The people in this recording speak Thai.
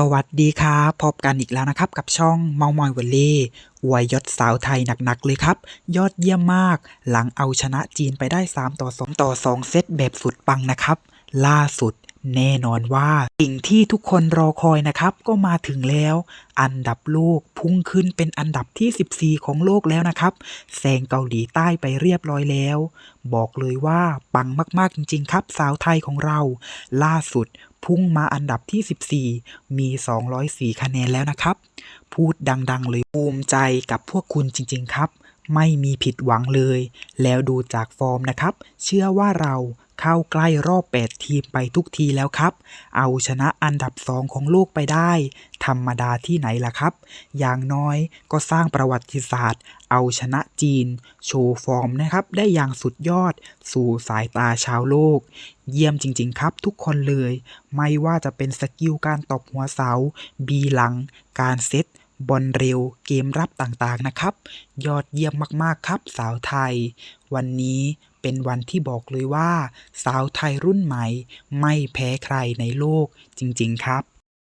สวัสดีครับพบกันอีกแล้วนะครับ กับช่องเมามอยวอลเล่อวยยศสาวไทยหนักๆเลยครับ ยอดเยี่ยมมาก หลังเอาชนะจีนไปได้ 3 ต่อ 2 ต่อ 2 เซตแบบสุดปังนะครับ ล่าสุดแน่นอนว่าสิ่งที่ทุกคนรอคอยนะครับ ก็มาถึงแล้ว อันดับโลกพุ่งขึ้นเป็นอันดับที่ 14 ของโลกแล้วนะครับแซงเกาหลีใต้ไปเรียบร้อยแล้ว บอกเลยว่าปังมากๆจริง ๆ ครับ สาวไทยของเรา ล่าสุด พุ่งมาอันดับที่ 14 มี 204 คะแนนแล้วนะครับ พูดดังๆ เลยภูมิใจกับพวกคุณจริง ๆ ครับ ไม่มีผิดหวังเลย แล้วดูจากฟอร์มนะครับ เชื่อว่าเราเข้าใกล้รอบ 8 ทีมไปทุกทีแล้วครับ เอาชนะอันดับ 2 ของโลกไปได้ ธรรมดาที่ไหนล่ะครับ อย่างน้อยก็สร้างประวัติศาสตร์ เอาชนะจีน โชว์ฟอร์มนะครับ ได้อย่างสุดยอด สู่สายตาชาวโลก เยี่ยมจริง ๆ ครับทุกคนเลย ไม่ว่าจะเป็นสกิลการตบหัวเสา บีหลัง การเซตบอลเร็วเกมรับต่างๆนะครับ ยอดเยี่ยมมากๆครับ สาวไทย วันนี้เป็นวันที่บอกเลยว่า สาวไทยรุ่นใหม่ ไม่แพ้ใครในโลกจริง ๆ ครับ